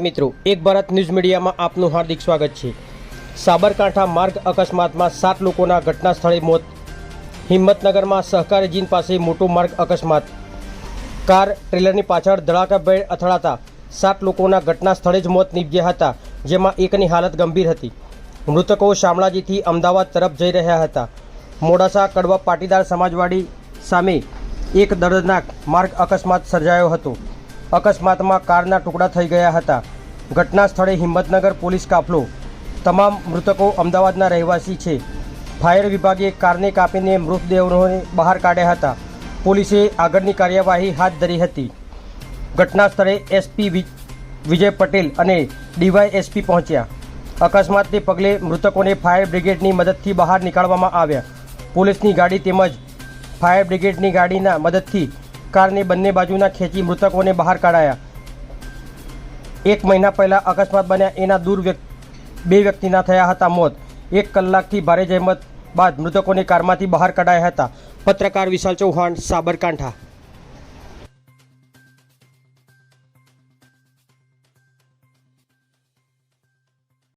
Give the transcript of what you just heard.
મિત્રો, એક ભારત ન્યૂઝ મીડિયામાં આપનું હાર્દિક સ્વાગત છે. સાબરકાંઠા માર્ગ અકસ્માતમાં સાત લોકોના ઘટના સ્થળે મોત. હિંમતનગરમાં સહકારી જીન પાસે મોટો માર્ગ અકસ્માત. કાર ટ્રેલરની પાછળ ધડાકાભેર અથડાતા સાત લોકોના ઘટના સ્થળે જ મોત નીપજ્યા હતા, જેમાં એકની હાલત ગંભીર હતી. મૃતકો શામળાજીથી અમદાવાદ તરફ જઈ રહ્યા હતા. મોડાસા કડવા પાટીદાર સમાજવાડી સામે એક દર્દનાક માર્ગ અકસ્માત સર્જાયો હતો. અકસ્માતમાં કારના ટુકડા થઈ ગયા હતા. ઘટના સ્થળે હિંમતનગર પોલીસ કાફલો. તમામ મૃતકો અમદાવાદના રહેવાસી છે. ફાયર વિભાગે કારને કાપીને મૃતદેહોને બહાર કાઢ્યા હતા. પોલીસે આગળની કાર્યવાહી હાથ ધરી હતી. ઘટના સ્થળે એસપી વિજય પટેલ અને ડીવાયએસપી પહોંચ્યા. અકસ્માતને પગલે મૃતકોને ફાયર બ્રિગેડની મદદથી બહાર નીકાળવામાં આવ્યા. પોલીસની ગાડી તેમજ ફાયર બ્રિગેડની ગાડીના મદદથી કારને બંને બાજુના ખેંચી મૃતકોને બહાર કાઢાયા. એક મહિના પહેલાં અકસ્માત બન્યા. એના દૂર બે વ્યક્તિના થયા હતા મોત. એક કલાકથી ભારે જહેમત બાદ મૃતકોને કારમાંથી બહાર કઢાયા હતા. પત્રકાર વિશાલ ચૌહાણ, સાબરકાંઠા.